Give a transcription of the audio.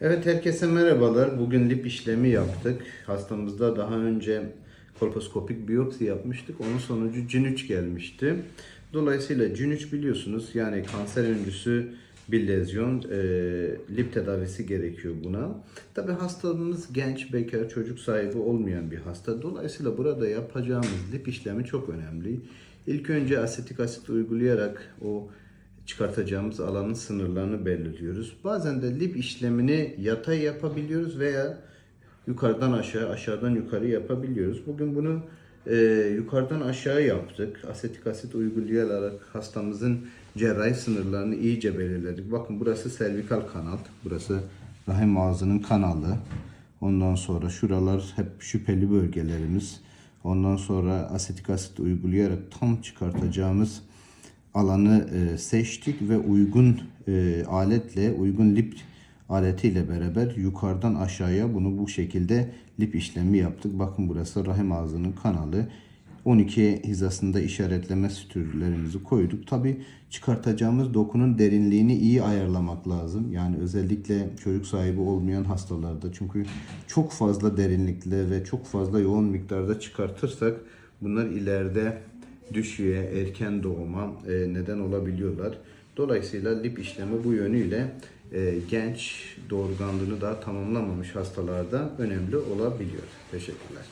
Evet herkese merhabalar. Bugün lip işlemi yaptık. Hastamızda daha önce kolposkopik biyopsi yapmıştık. Onun sonucu CIN3 gelmişti. Dolayısıyla CIN3 biliyorsunuz yani kanser öncüsü bir lezyon. e, lip tedavisi gerekiyor buna. Tabi hastamız genç, bekar, çocuk sahibi olmayan bir hasta. Dolayısıyla burada yapacağımız lip işlemi çok önemli. İlk önce asetik asit uygulayarak o çıkartacağımız alanın sınırlarını belirliyoruz. Bazen de lip işlemini yatay yapabiliyoruz veya yukarıdan aşağı, aşağıdan yukarı yapabiliyoruz. Bugün bunu e, yukarıdan aşağı yaptık. Asetik asit uygulayarak hastamızın cerrahi sınırlarını iyice belirledik. Bakın burası servikal kanal, burası rahim ağzının kanalı. Ondan sonra şuralar hep şüpheli bölgelerimiz. Ondan sonra asetik asit uygulayarak tam çıkartacağımız alanı e, seçtik ve uygun e, aletle, uygun lip aletiyle beraber yukarıdan aşağıya bunu bu şekilde lip işlemi yaptık. Bakın burası rahim ağzının kanalı. 12 hizasında işaretleme sütürlerimizi koyduk. Tabi çıkartacağımız dokunun derinliğini iyi ayarlamak lazım. Yani özellikle çocuk sahibi olmayan hastalarda. Çünkü çok fazla derinlikle ve çok fazla yoğun miktarda çıkartırsak bunlar ileride düşüye, erken doğuma e, neden olabiliyorlar. Dolayısıyla lip işlemi bu yönüyle e, genç doğurganlığını daha tamamlamamış hastalarda önemli olabiliyor. Teşekkürler.